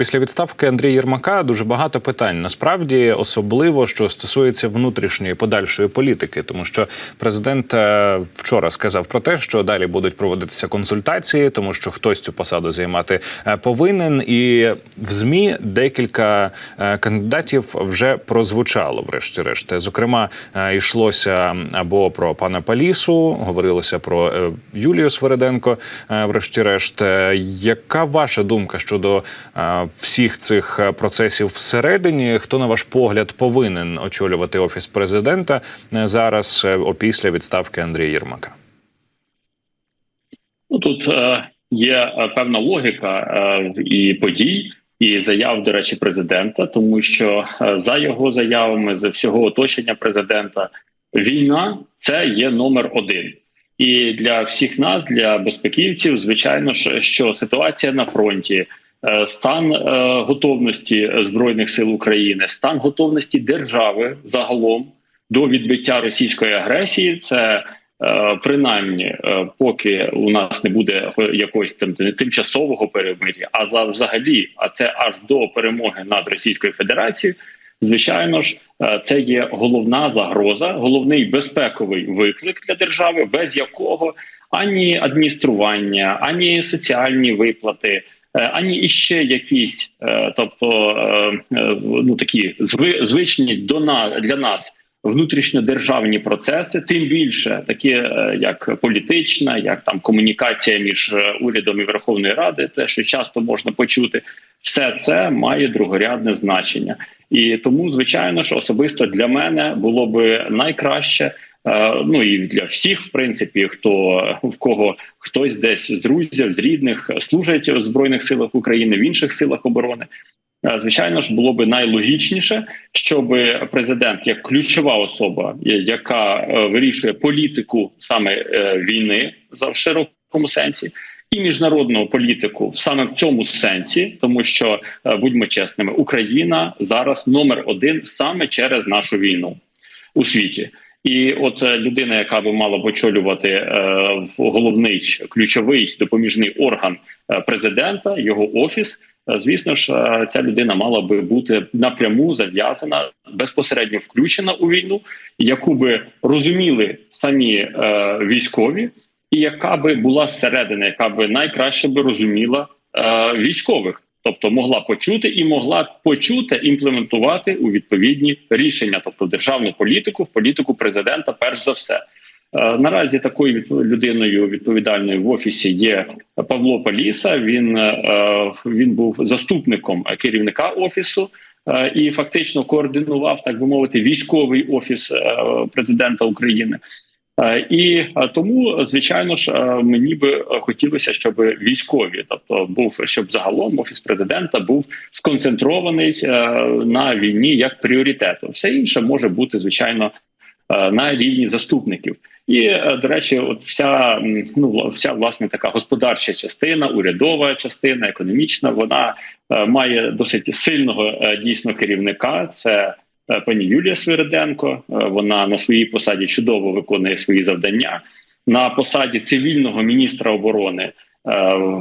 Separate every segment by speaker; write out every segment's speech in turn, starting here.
Speaker 1: після відставки Андрія Єрмака дуже багато питань. Насправді, особливо що стосується внутрішньої подальшої політики, тому що президент е, вчора сказав про те, що далі будуть проводитися консультації, тому що хтось цю посаду займати е, повинен. І в змі декілька е, кандидатів вже прозвучало, врешті-решт. Зокрема, йшлося або про пана Палісу, говорилося про Юлію Свериденко. е, Врешті-решт, яка ваша думка щодо всіх цих е, процесів всередині? Хто на ваш погляд повинен очолювати офіс президента е, зараз е, опісля відставки Андрія Єрмака?
Speaker 2: Ну тут е, є певна логіка е, і подій, і заяв, до речі, президента, тому що за його заявами, за всього оточення президента, війна це є номер один. І для всіх нас, для безпеківців, звичайно що ситуація на фронті, стан е, готовності збройних сил України, стан готовності держави загалом до відбиття російської агресії, це Е, принаймні, е, поки у нас не буде якогось там тимчасового перемир'я, а за взагалі, а це аж до перемоги над Російською Федерацією. Звичайно ж, е, це є головна загроза, головний безпековий виклик для держави, без якого ані адміністрування, ані соціальні виплати, ані іще якісь, тобто ну такі звичні до нас для нас внутрішньодержавні процеси, тим більше такі, е, як політична, як там комунікація між е, урядом і Верховною Радою, те, що часто можна почути, все це має другорядне значення, і тому, звичайно ж, особисто для мене було би найкраще. Е, ну і для всіх, в принципі, хто в кого хтось десь з друзів, з рідних служить в збройних силах України в інших силах оборони. Е, звичайно ж, було би найлогічніше, щоб президент, як ключова особа, яка е, вирішує політику саме війни за в широкому сенсі, і міжнародну політику саме в цьому сенсі, тому що будьмо чесними, Україна зараз номер один саме через нашу війну у світі. І от людина, яка би мала б очолювати е, головний ключовий допоміжний орган президента, його офіс. Е, звісно ж, е, ця людина мала би бути напряму зав'язана безпосередньо включена у війну, яку би розуміли самі е, військові, і яка би була зсередини, яка би найкраще би розуміла е, військових, тобто могла почути і могла почути імплементувати у відповідні рішення, тобто державну політику в політику президента, перш за все. Е, наразі такою людиною відповідальною в офісі є Павло Паліса. Він е, він був заступником керівника офісу е, і фактично координував, так би мовити, військовий офіс президента України. І тому, звичайно ж, мені би хотілося, щоб військові, тобто був щоб загалом офіс президента був сконцентрований на війні як пріоритету. Все інше може бути звичайно на рівні заступників. І е, до речі, от вся ну вся власне така господарча частина, урядова частина, економічна, вона е, має досить сильного е, дійсно керівника. Це пані Юлія Свириденко. Вона на своїй посаді чудово виконує свої завдання на посаді цивільного міністра оборони.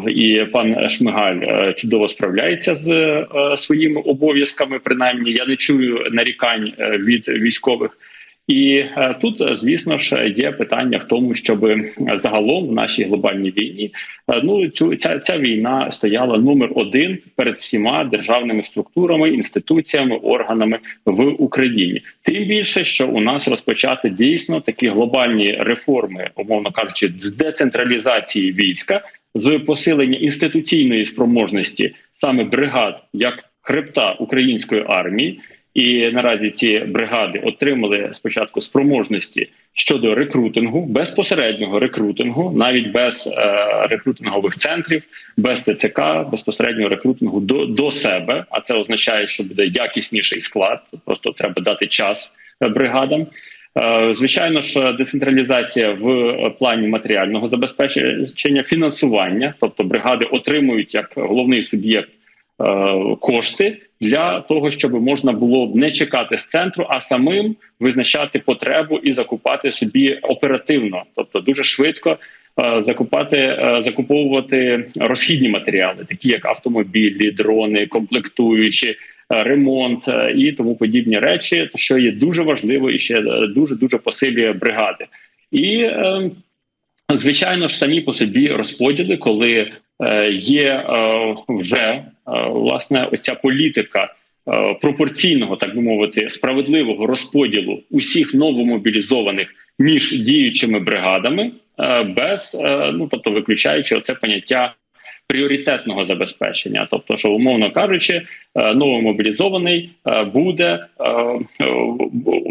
Speaker 2: І пан Шмигаль чудово справляється з своїми обов'язками. Принаймні, я не чую нарікань від військових. І е, тут, е, звісно ж, є питання в тому, щоб загалом в нашій глобальній війні е, ну цю ця ця війна стояла номер один перед всіма державними структурами, інституціями, органами в Україні. Тим більше, що у нас розпочати дійсно такі глобальні реформи, умовно кажучи, з децентралізації війська, з посилення інституційної спроможності саме бригад як хребта української армії. І наразі ці бригади отримали спочатку спроможності щодо рекрутингу, безпосереднього рекрутингу, навіть без е, рекрутингових центрів, без ТЦК, безпосереднього рекрутингу до до себе. А це означає, що буде якісніший склад. Просто треба дати час е, бригадам. Е, звичайно ж, децентралізація в плані матеріального забезпечення фінансування, тобто бригади отримують як головний суб'єкт кошти для того, щоб можна було не чекати з центру, а самим визначати потребу і закупати собі оперативно, тобто дуже швидко. е, закупати е, закуповувати розхідні матеріали, такі як автомобілі, дрони, комплектуючі, е, ремонт е, і тому подібні речі, що є дуже важливо і ще дуже дуже посилює бригади. І е, звичайно ж самі по собі розподіли, коли е, є е, вже е, власне оця політика. е, Пропорційного, так би мовити, справедливого розподілу усіх новомобілізованих між діючими бригадами, е, без е, ну тобто виключаючи оце поняття пріоритетного забезпечення, тобто, що умовно кажучи, е, новомобілізований е, буде е, е,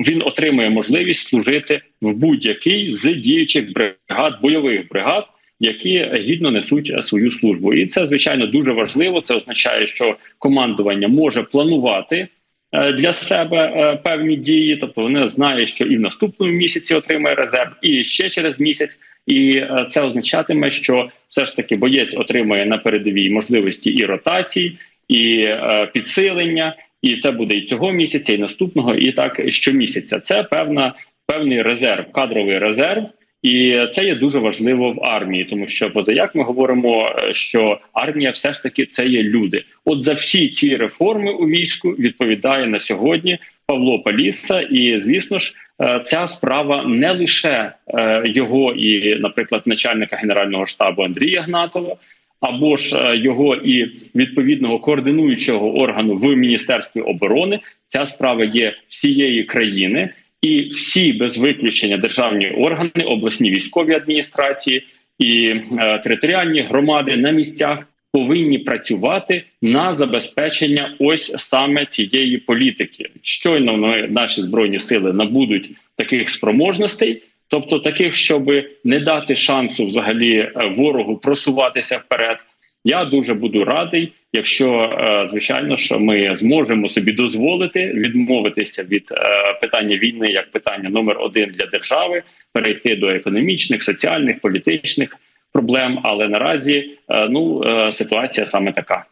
Speaker 2: він отримує можливість служити в будь-який з діючих бригад, бойових бригад. Які гідно несуть свою службу, і це звичайно дуже важливо. Це означає, що командування може планувати е, для себе е, певні дії, тобто вони знають, що і в наступному місяці отримає резерв, і ще через місяць. І е, це означатиме, що все ж таки боєць отримає на передовій можливості і ротацій, і е, підсилення, і це буде і цього місяця, і наступного, і так щомісяця. Це певна певний резерв, кадровий резерв. І це є дуже важливо в армії, тому що позаяк ми говоримо, е, що армія все ж таки це є люди. От за всі ці реформи у війську відповідає на сьогодні Павло Паліса, і звісно ж, е, ця справа не лише е, його і, наприклад, начальника генерального штабу Андрія Гнатова. Або ж його і відповідного координуючого органу в міністерстві оборони ця справа є всієї країни, і всі без виключення державні органи, обласні військові адміністрації і е, територіальні громади на місцях повинні працювати на забезпечення ось саме цієї політики. Щойно ми, наші збройні сили набудуть таких спроможностей. Тобто таких, щоб не дати шансу взагалі е, ворогу просуватися вперед, я дуже буду радий, якщо е, звичайно ж ми зможемо собі дозволити відмовитися від е, питання війни як питання номер один для держави, перейти до економічних, соціальних, політичних проблем. Але наразі ну ситуація саме така.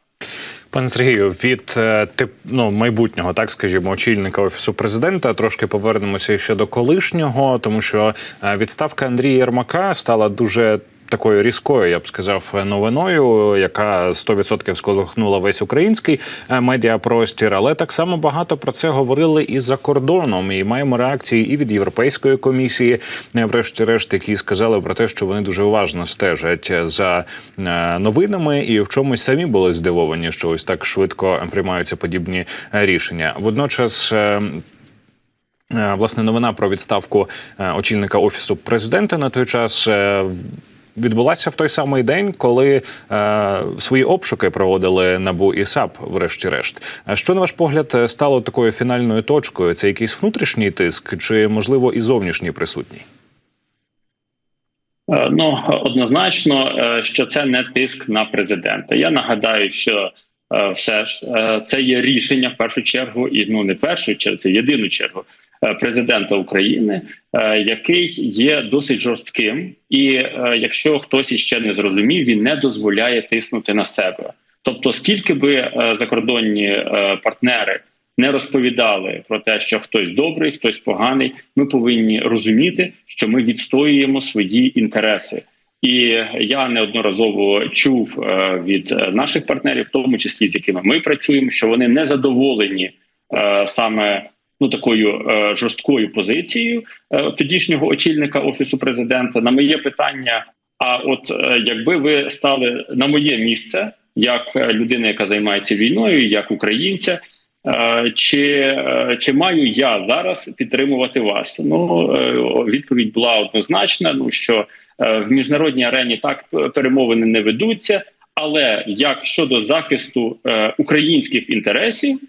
Speaker 1: Пане Сергію, від ну майбутнього, так скажімо, очільника офісу президента, трошки повернемося ще до колишнього, тому що відставка Андрія Єрмака стала дуже такою різкою, я б сказав, новиною, яка 100% сколихнула весь український медіапростір. Але так само багато про це говорили і за кордоном. І маємо реакції і від Європейської комісії, врешті-решт, які сказали про те, що вони дуже уважно стежать за новинами, і в чомусь самі були здивовані, що ось так швидко приймаються подібні рішення. Водночас. Власне, новина про відставку очільника офісу президента на той час відбулася в той самий день, коли е, свої обшуки проводили набу і САП, врешті-решт. Що на ваш погляд стало такою фінальною точкою? Це якийсь внутрішній тиск, чи можливо і зовнішній присутній?
Speaker 2: Ну однозначно, що це не тиск на президента. Я нагадаю, що все ж це є рішення в першу чергу, і ну не першу чергу, це єдину чергу Е, президента України, е, який є досить жорстким, і е, якщо хтось іще не зрозумів, він не дозволяє тиснути на себе. Тобто, скільки би закордонні партнери не розповідали про те, що хтось добрий, хтось поганий, ми повинні розуміти, що ми відстоюємо свої інтереси. І я неодноразово чув від наших партнерів, в тому числі з якими ми працюємо, що вони не задоволені саме ну такою е, жорсткою позицією е, тодішнього очільника офісу президента. На моє питання: а от е, якби ви стали на моє місце, як людина, яка займається війною, як українця. Чи чи маю я зараз підтримувати вас? Ну відповідь була однозначна. Ну що в міжнародній арені так перемовини не ведуться, але як щодо захисту українських інтересів,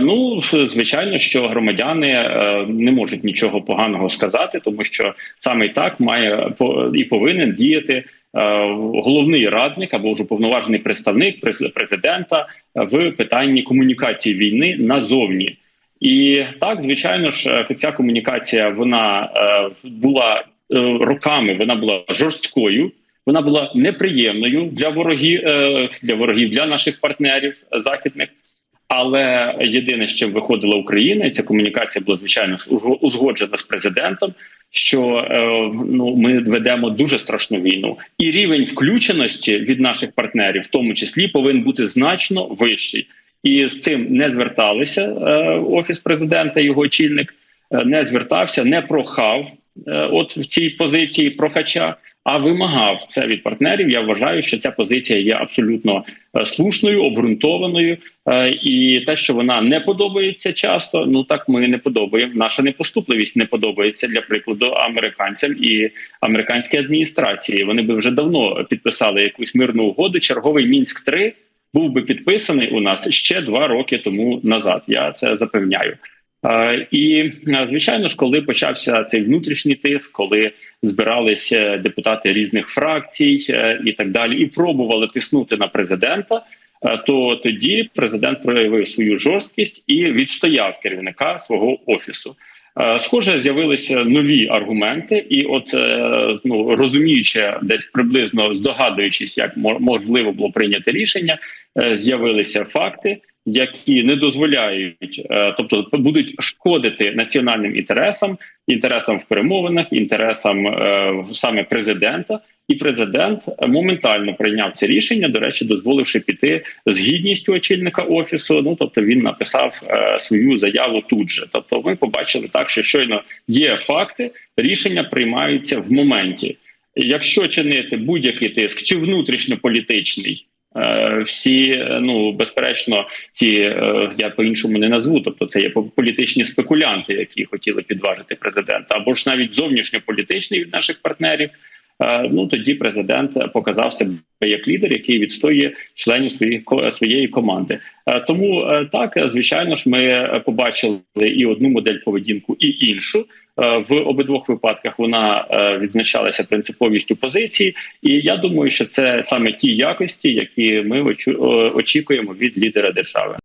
Speaker 2: ну, звичайно, що громадяни е, не можуть нічого поганого сказати, тому що саме так має і повинен діяти е, головний радник або ж уповноважений представник президента в питанні комунікації війни назовні. І так, звичайно ж, ця комунікація вона була роками, вона була жорсткою. Вона була неприємною для ворогів для ворогів для наших партнерів західних. Але єдине, з чим виходила Україна, і ця комунікація була звичайно узгоджена з президентом. що е, ну ми ведемо дуже страшну війну, і рівень включеності від наших партнерів, в тому числі, повинен бути значно вищий. І з цим не зверталися е, офіс президента, його очільник е, не звертався, не прохав от в цій позиції прохача, а вимагав це від партнерів. Я вважаю, що ця позиція є абсолютно е, слушною, обґрунтованою, Е, і те, що вона не подобається часто, ну так ми не подобаємо. Наша непоступливість не подобається для прикладу американцям і американській адміністрації. Вони би вже давно підписали якусь мирну угоду. Черговий мінськ 3 був би підписаний у нас ще два роки тому назад. Я це запевняю. Е, І е, звичайно ж, коли почався цей внутрішній тиск, коли збиралися депутати різних фракцій е, і так далі, і пробували тиснути на президента, то тоді президент проявив свою жорсткість і відстояв керівника свого офісу. Схоже, з'явилися нові аргументи, і, от ну розуміючи, десь приблизно здогадуючись, як мо- можливо було прийняти рішення, з'явилися факти, які не дозволяють, е, тобто будуть шкодити національним інтересам, інтересам в перемовинах, інтересам е, саме президента. І президент моментально прийняв це рішення. До речі, дозволивши піти з гідністю очільника офісу. Ну тобто він написав е, свою заяву тут же. Тобто, ми побачили так, що щойно є факти, рішення приймаються в моменті. Якщо чинити будь-який тиск, чи внутрішньополітичний, всі е, ну безперечно, ті е, я по іншому не назву. Тобто, це є політичні спекулянти, які хотіли підважити президента, або ж навіть зовнішньополітичний від наших партнерів. Е, Ну тоді президент показав себе як лідер, який відстоює членів своїх своєї команди. Е, Тому е, так, е, звичайно ж, ми е, побачили і одну модель поведінку, і іншу. Е, В обидвох випадках вона е, відзначалася принциповістю позиції, і я думаю, що це саме ті якості, які ми е, очікуємо від лідера держави.